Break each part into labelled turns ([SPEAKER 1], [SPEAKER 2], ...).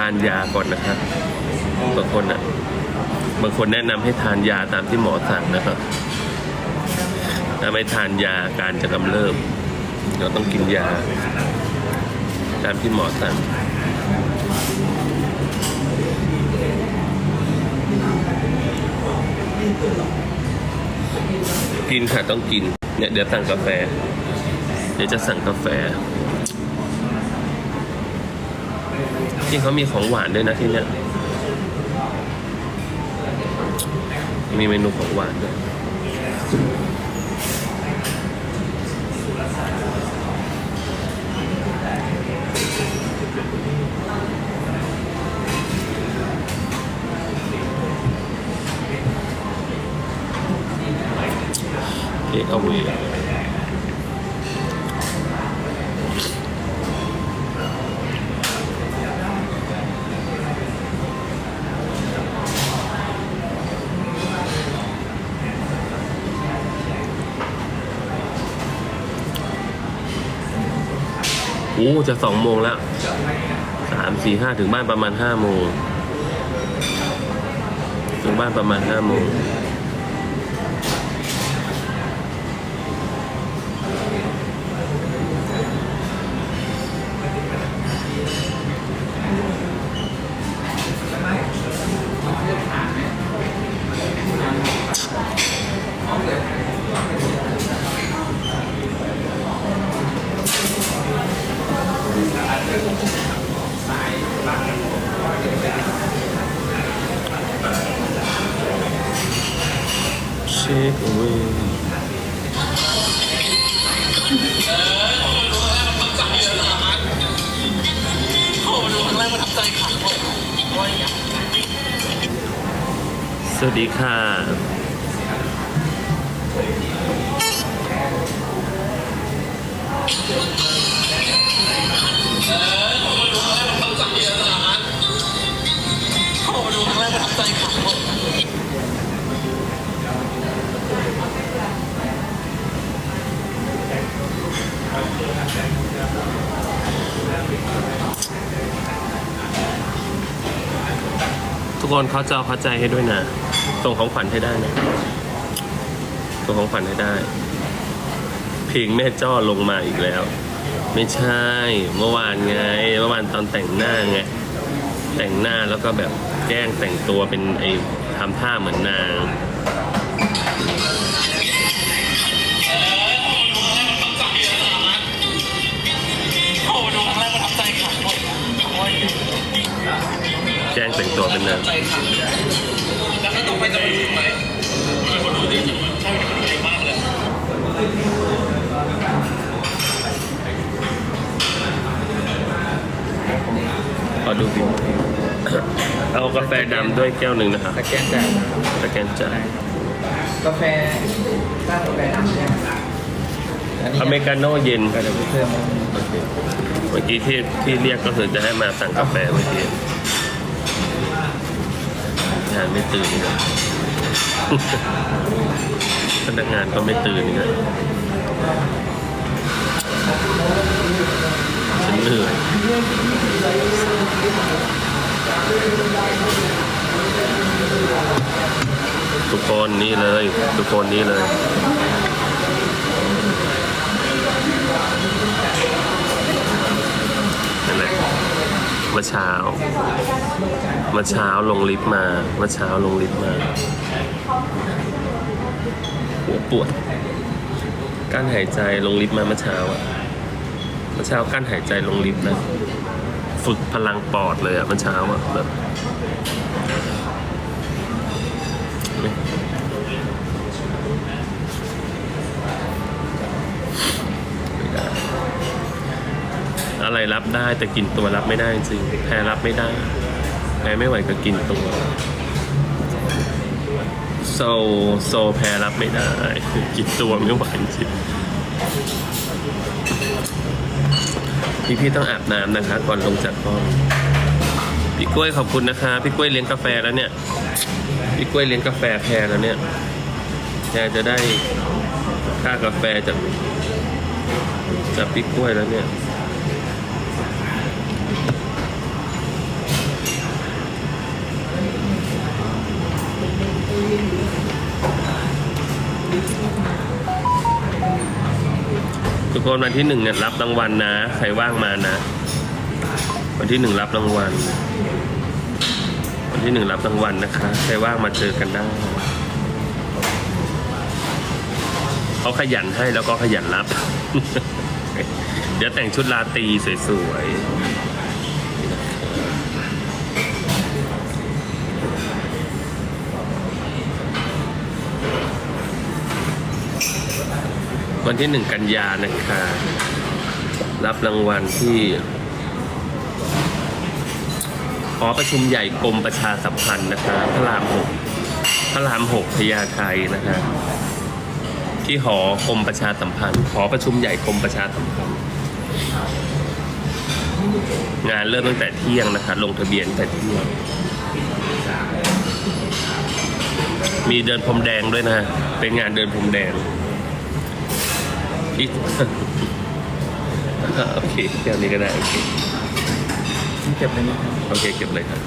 [SPEAKER 1] ทานยาก่อนนะครับบางคนอะ บางคนแนะนำให้ทานยาตามที่หมอสั่งนะครับ ถ้าไม่ทานยาการจะกำเริบ เราต้องกินยา ตามที่หมอสั่งกินค่ะต้องกิน เนี่ยเดี๋ยวสั่งกาแฟ เดี๋ยวจะสั่งกาแฟ จริงเขามีของหวานด้วยนะที่เนี่ย มีเมนูของหวานด้วยเอกเอาเว จะสองโมงแล้วสามสี่ห้าถึงบ้านประมาณห้าโมงถึงบ้านประมาณห้าโมง สวัสดีค่ะ
[SPEAKER 2] โอ้ดูครั้งแรกประทับใจค่ะ
[SPEAKER 1] ทุกคนเขาจะเอเข้าใจให้ด้วยนะ ส่งของขวัญให้ได้นะส่งของขวัญให้ได้ เพลงแม่จ้อลงมาอีกแล้ว ไม่ใช่ เมื่อวานไง เมื่อวานตอนแต่งหน้าไง แต่งหน้าแล้วก็แบบแกล้งแต่งตัวเป็นไอ้ทำท่าเหมือนนาง
[SPEAKER 2] โอ้ดูครั้งแรกประทับใจค่ะว่าอย่าง
[SPEAKER 1] แกล้งแต่งตัวเป็นนาง
[SPEAKER 2] ไปจะไปดูไหมไปคนดูดีจริงใช่คนดูดีมากเลย
[SPEAKER 1] ขอดูบิลเอากาแฟดำด้วยแก้วหนึ่งนะครับ
[SPEAKER 3] สแกนจ่าย
[SPEAKER 1] สแกนจ่าย
[SPEAKER 3] กาแฟถ้ากาแฟดำใช่ไหมอันนี้
[SPEAKER 1] อเมริกาโน่เย็น
[SPEAKER 3] ก็เดี๋ยวเพิ่ม
[SPEAKER 1] เมื่อกี้ที่ที่เรียกก็คือจะให้มาสั่งกาแฟเมื่อกี้ งานไม่ตื่นเลยพนักงานก็ไม่ตื่นเลยฉันเหนื่อยทุกคนนี่เลย ทุกคนนี่เลยนั่นแหละ เมื่อเช้า เมื่อเช้าลงลิฟต์มา เมื่อเช้าลงลิฟต์มา หัวปวดกั้นหายใจลงลิฟต์มาเมื่อเช้าอะเมื่อเช้ากั้นหายใจลงลิฟต์นะ ฝึกพลังปอดเลยอะเมื่อเช้าอะแบบไม่ได้ อะไรรับได้ แต่กินตัวรับไม่ได้จริงแพ้รับไม่ได้แพ้ไม่ไหวก็กินตัวโซโซแพ้รับไม่ได้กินตัวไม่ไหวจริงพี่พี่ต้องอาบน้ำนะคะก่อนลงจากห้องพี่กล้วยขอบคุณนะคะ พี่กล้วยเลี้ยงกาแฟแล้วเนี่ย พี่กล้วยเลี้ยงกาแฟแพรแล้วเนี่ยแพรจะได้ค่ากาแฟจากจากพี่กล้วยแล้วเนี่ย กคนวันที่หนึ่งเนี่ยรับรางวัลนะ ใครว่างมานะ วันที่หนึ่งรับรางวัล วันที่หนึ่งรับรางวัลนะคะ ใครว่างมาเจอกันได้เขาขยันให้แล้วก็ขยันรับ เดี๋ยวแต่งชุดลาตีสวยๆ วันที่หนึ่งกันยานะคะรับรางวัลที่หอประชุมใหญ่กรมประชาสัมพันธ์นะคะพระรามหกพระรามหกพญาไทนะคะที่หอกรมประชาสัมพันธ์หอประชุมใหญ่กรมประชาสัมพันธ์ งานเริ่มตั้งแต่เที่ยงนะคะ ลงทะเบียนตั้งแต่เที่ยงมีเดินพรมแดงด้วยนะ เป็นงานเดินพรมแดง ที่โอเคแก้วนี้ก็ได้โอเค
[SPEAKER 3] เก็บเลยนี่
[SPEAKER 1] โอเคเก็บเลยครับ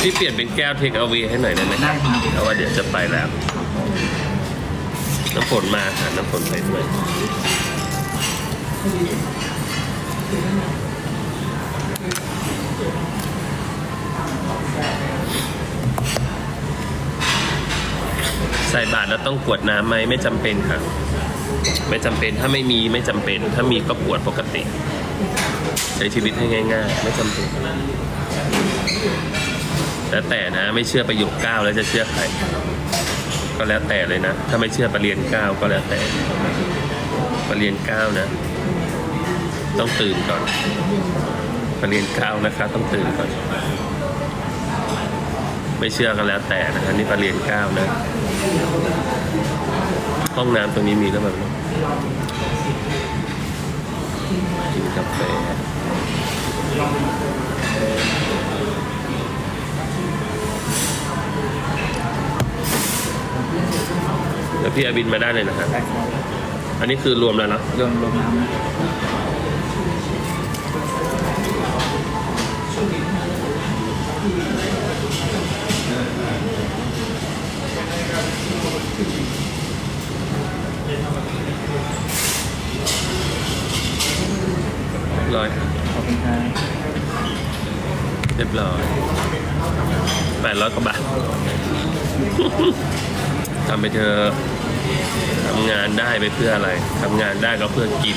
[SPEAKER 1] พี่เปลี่ยนเป็นแก้วเทคเอา a y ให้หน่อยได้ไหม
[SPEAKER 3] ได้ครับ
[SPEAKER 1] เพราะว่าเดี๋ยวจะไปแล้ว น้ำฝนมาค่ะน้ำฝนไปด้วย ใส่บาตรแล้วต้องกวดน้ำไหมไม่จำเป็นค่ะ ไม่จำเป็นถ้าไม่มีไม่จำเป็น ถ้ามีก็กวดปกติ ใช้ชีวิตให้ง่าย ๆ ไม่จำเป็นแล้วแต่นะไม่เชื่อประโยคเก้าแล้วจะเชื่อใครก็แล้วแต่เลยนะ ถ้าไม่เชื่อประเรียนเก้าก็แล้วแต่ประเรียนเก้านะ ต้องตื่นก่อนประเรียนเก้านะคะ ต้องตื่นก่อนไม่เชื่อก็แล้วแต่นะอันนี้ประเรียนเก้านะ ห้องน้ำตรงนี้มีแล้วแบบนี้กินกาแฟเดี๋ยวพี่อาบินมาได้เลยนะครับ
[SPEAKER 3] ได้ครับ
[SPEAKER 1] อันนี้คือรวมแล้วเนาะ
[SPEAKER 3] รวมรวมน้ำ
[SPEAKER 1] ร้อย
[SPEAKER 3] ขอบคุณครับ
[SPEAKER 1] เรียบร้อยแปดร้อยกว่าบาท ทำไปเธอะทำงานได้ไปเพื่ออะไรทำงานได้ก็เพื่อกิน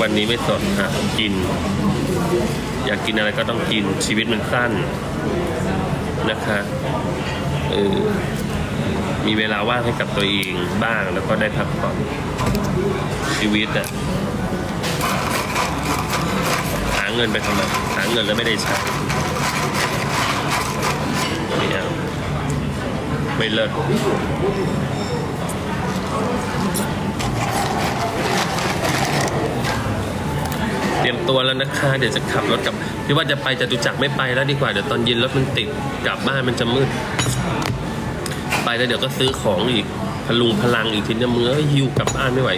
[SPEAKER 1] วันนี้ไม่สดอะกิน อยากกินอะไรก็ต้องกินชีวิตมันสั้นนะคะเออมีเวลาว่างให้กับตัวเองบ้างแล้วก็ได้พักผ่อนชีวิตอะหา เงินไปทำไมหาเงินแล้วไม่ได้ใช้ไม่เอาไม่เลิศเตรียมตัวแล้วนะคะ เดี๋ยวจะขับรถกลับพี่ว่าจะไปจตุจักรไม่ไปแล้วดีกว่า เดี๋ยวตอนเย็นรถมันติดกลับบ้านมันจะมืด ไปแล้วเดี๋ยวก็ซื้อของอีกพลุงพลังอีกทีนี้มือหิวกลับบ้านไม่ไหว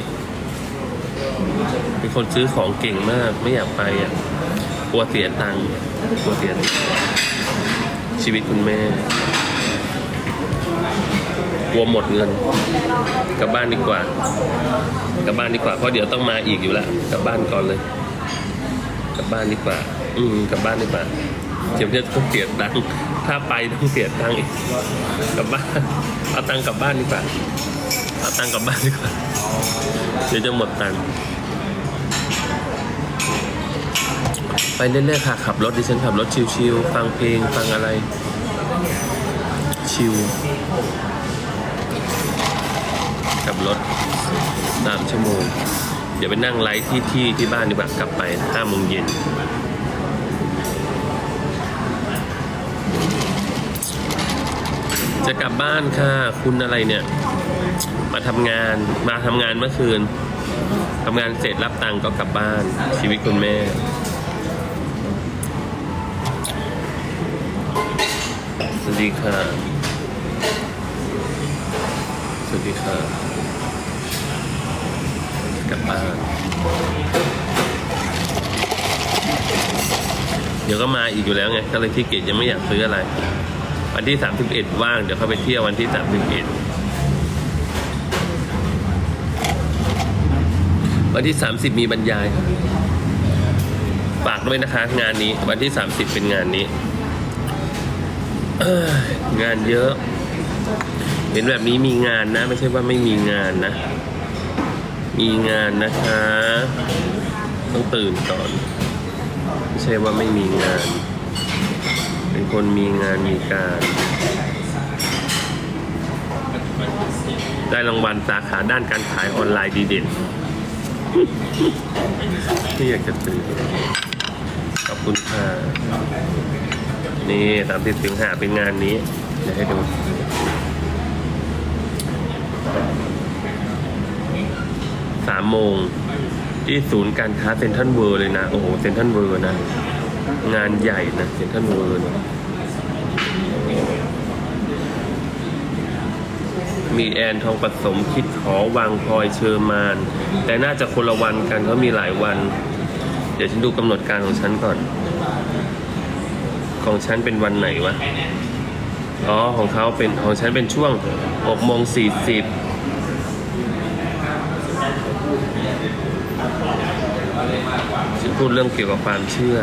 [SPEAKER 1] เป็นคนซื้อของเก่งมากไม่อยากไปอะ ลัวเสียตังค์กลัวเสียชีวิตคุณแม่ กลัวหมดเงิน กลับบ้านดีกว่า กลับบ้านดีกว่า เพราะเดี๋ยวต้องมาอีกอยู่แล้ว กลับบ้านก่อนเลย กลับบ้านดีกว่า อืม กลับบ้านดีกว่าเดี๋ยวจะต้องเสียตังค์ถ้าไปต้องเสียตังค์อีก กลับบ้าน เอาตังค์กลับบ้านดีกว่า เอาตังค์กลับบ้านดีกว่า เดี๋ยวจะหมดตังค์ ไปเรื่อยๆค่ะ ขับรถดิฉันขับรถชิวๆฟังเพลงฟังอะไร ชิวขับรถสามชั่วโมง เดี๋ยวไปนั่งไลฟ์ที่ที่ที่บ้านดีกว่ากลับไปห้าโมงเย็นจะกลับบ้านค่ะ คุณอะไรเนี่ย มาทำงานมาทำงานเมื่อคืนทำงานเสร็จรับตังค์ก็กลับบ้านชีวิตคุณแม่ ดีค่ะ สวัสดีค่ะกลับบ้านเดี๋ยวก็มาอีกอยู่แล้วไง ก็เลยที่เกตยังไม่อยากซื้ออะไร วันที่ 31 ว่าง เดี๋ยวเข้าไปเที่ยววันที่ 31 วันที่ 30 มีบรรยายฝากด้วยนะคะ งานนี้วันที่ 30 เป็นงานนี้ งานเยอะ เห็นแบบนี้มีงานนะ ไม่ใช่ว่าไม่มีงานนะ มีงานนะคะ ต้องตื่นก่อน ไม่ใช่ว่าไม่มีงาน เป็นคนมีงานมีการ ได้รางวัลสาขาด้านการขายออนไลน์ดีเด่นที่อยากจะตื่นขอบคุณค่ะ นี่ตามที่สิงหาเป็นงานนี้ เดี๋ยวให้ดู สามโมงที่ศูนย์การค้าเซ็นทรัลเวิร์เลยนะ โอ้โห เซ็นทรัลเวิร์นะ งานใหญ่นะเซ็นทรัลเวิร์มีแอนทองผสมคิดขอวางพลอยเชอร์มาน แต่น่าจะคนละวันกันเขามีหลายวัน เดี๋ยวฉันดูกำหนดการของฉันก่อน ของฉันเป็นวันไหนวะ อ๋อ ของเขาเป็น ของฉันเป็นช่วง6โมง40ฉันพูดเรื่องเกี่ยวกับความเชื่อ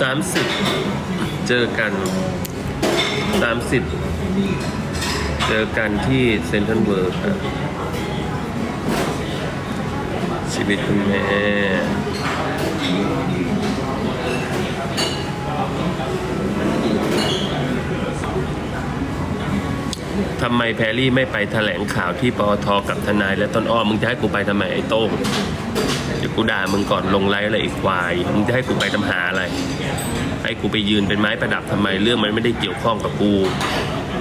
[SPEAKER 1] สามสิบ เจอกัน สามสิบ เจอกันที่เซ็นทรัลเวิร์ครับชีวิตคุณแม่ทำไมแพรรี่ไม่ไปแถลงข่าวที่ปอทกับทนาย และต้นอ้อมึงจะให้กูไปทำไมไอ้โต้งเดี๋ยวกูด่ามึงก่อนลงไลฟ์อะไรอีกควายมึงจะให้กูไปทำหาอะไร ให้กูไปยืนเป็นไม้ประดับทำไมเรื่องมันไม่ได้เกี่ยวข้องกับกู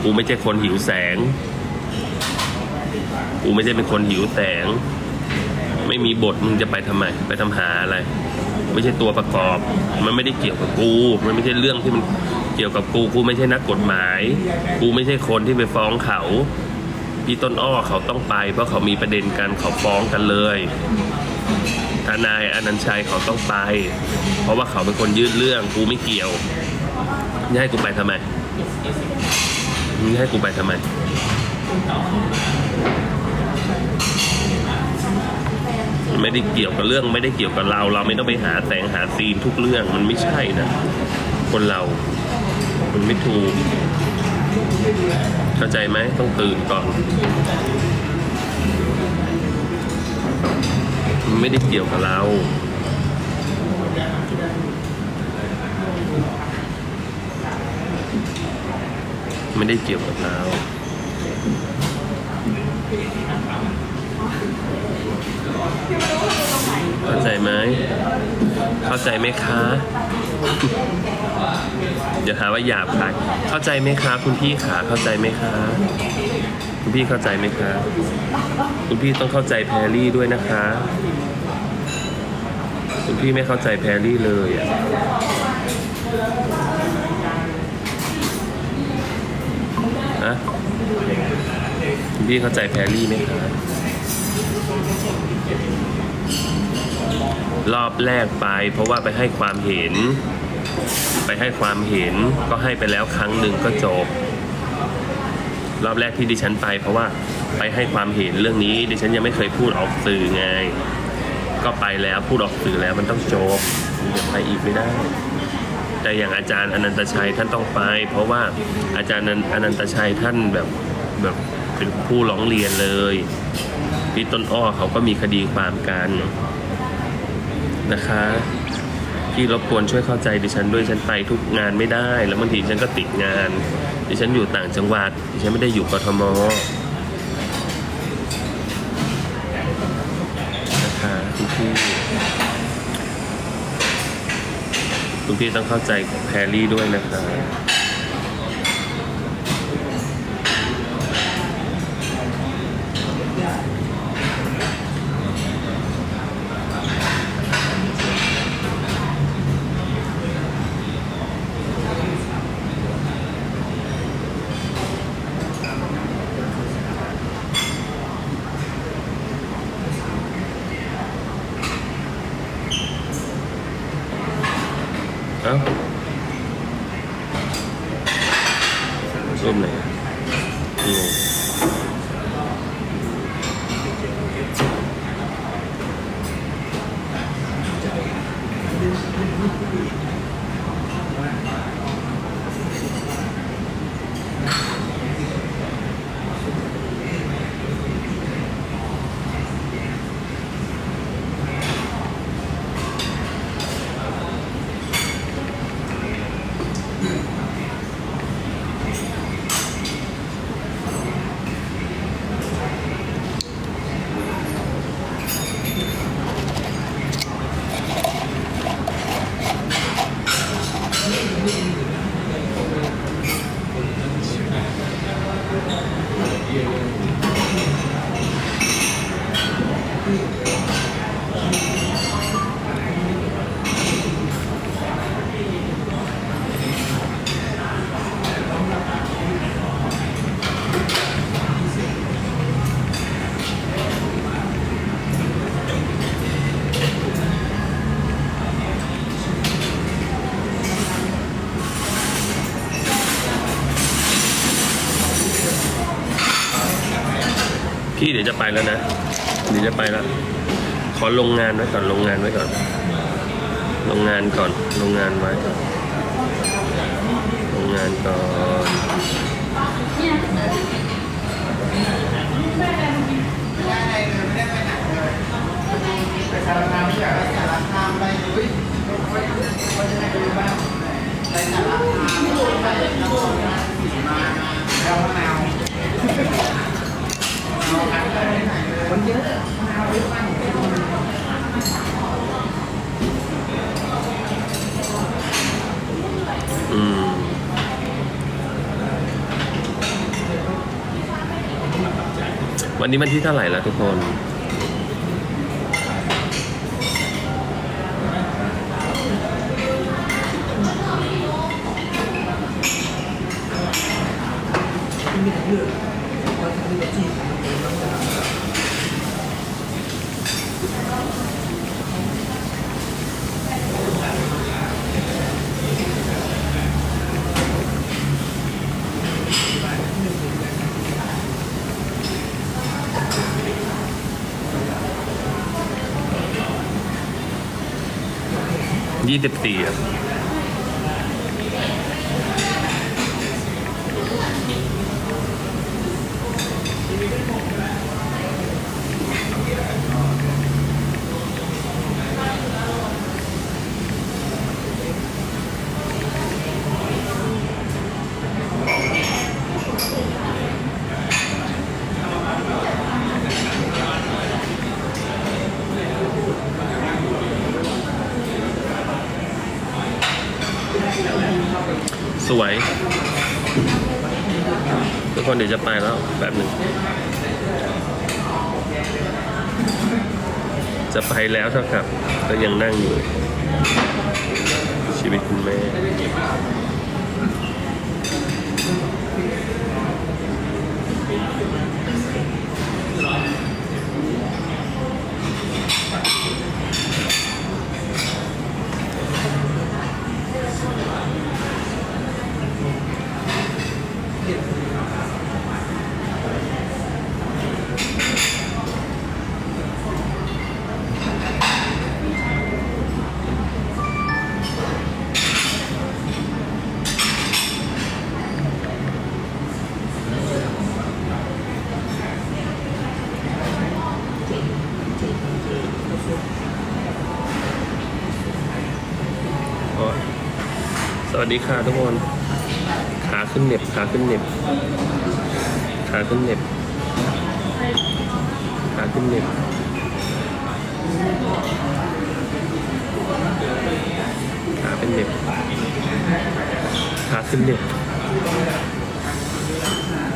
[SPEAKER 1] กูไม่ใช่คนหิวแสง กูไม่ใช่เป็นคนหิวแสง ไม่มีบทมึงจะไปทำไม ไปทำหาอะไร ไม่ใช่ตัวประกอบ มันไม่ได้เกี่ยวกับกู มันไม่ใช่เรื่องที่มันเกี่ยวกับกู กูไม่ใช่นักกฎหมาย กูไม่ใช่คนที่ไปฟ้องเขา พี่ต้นอ้อเขาต้องไป เพราะเขามีประเด็นกันเขาฟ้องกันเลยทนายอนันชัยเขาต้องไป เพราะว่าเขาเป็นคนยื่นเรื่อง กูไม่เกี่ยวจะให้กูไปทำไม มึงให้กูไปทำไม ไม่ได้เกี่ยวกับเรื่องไม่ได้เกี่ยวกับเรา เราไม่ต้องไปหาแสงหาซีนทุกเรื่องมันไม่ใช่นะ คนเรา มันไม่ถูก เข้าใจไหมต้องตื่นก่อนมันไม่ได้เกี่ยวกับเรา ไม่ได้เกี่ยวกับเราเข้าใจไหม เข้าใจไหมคะ เดี๋ยวหาว่าหยาบคายเข้าใจไหมคะ คุณพี่ขาเข้าใจไหมคะ คุณพี่เข้าใจไหมคะ คุณพี่ต้องเข้าใจแพรรี่ด้วยนะคะ คุณพี่ไม่เข้าใจแพรรี่เลยอะ พี่เข้าใจแพรรี่ไหมคะรอบแรกไป เพราะว่าไปให้ความเห็น ไปให้ความเห็นก็ให้ไปแล้วครั้งหนึ่งก็จบ รอบแรกที่ดิฉันไป เพราะว่าไปให้ความเห็นเรื่องนี้ ดิฉันยังไม่เคยพูดออกสื่อไง ก็ไปแล้วพูดออกสื่อแล้วมันต้องจบมันจะไปอีกไม่ได้แต่อย่างอาจารย์อนันตชัยท่านต้องไป เพราะว่าอาจารย์อนันตชัยท่านแบบแบบ เป็นผู้ร้องเรียนเลยพี่ต้นอ้อเขาก็มีคดีความกันนะคะพี่รบกวนช่วยเข้าใจดิฉันด้วยฉันไปทุกงานไม่ได้ แล้วบางทีฉันก็ติดงาน ดิฉันอยู่ต่างจังหวัด ดิฉันไม่ได้อยู่กทมนะคะคุณพี่คุณพี่ต้องเข้าใจแพรรี่ด้วยนะคะ ดี๋ยวจะไปแล้วนะ เดี๋ยวจะไปแล้ว ขอลงงานไว้ก่อน ลงงานไว้ก่อน ลงงานก่อน ลงงานไว้ลงงานก่อน
[SPEAKER 3] วันนี้มัน
[SPEAKER 1] ที่เท่าไหร่แล้วทุกคน Thank. Gitu ya. ยวจะไปแล้วแบบหนึ่งจะไปแล้วเท่ากับก็ยังนั่งอยู่ ชีวิตคุณแม่ วัสดีค่ะทุกคน ขาขึ้นเน็บขาขึ้นเน็บขาขึ้นเน็บขาขึ้นเน็บขาเป็นเน็บขาขึ้นเน็บ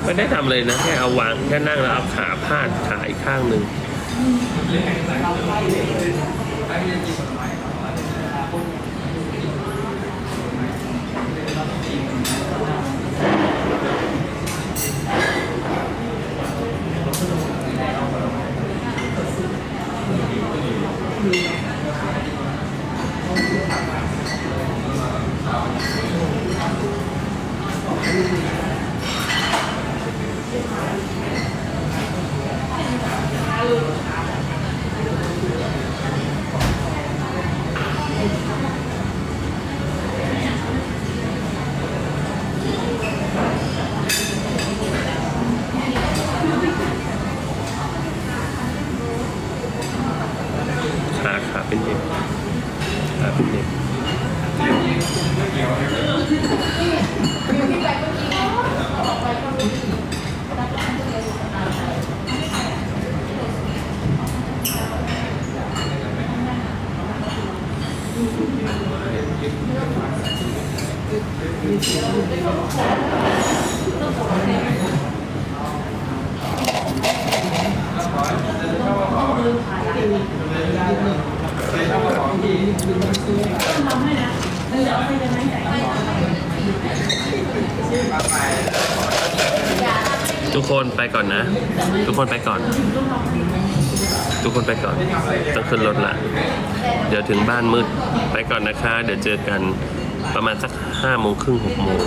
[SPEAKER 1] ไม่ได้ทำเลยนะ แค่เอาวางแค่นั่งแล้วเอาขาพาดขาอีกข้างหนึ่ง ทุกคนไปก่อนนะ ทุกคนไปก่อน ทุกคนไปก่อนต้องขึ้นรถละ เดี๋ยวถึงบ้านมืด ไปก่อนนะคะ เดี๋ยวเจอกัน ประมาณสักห้าโมงครึ่งหกโมง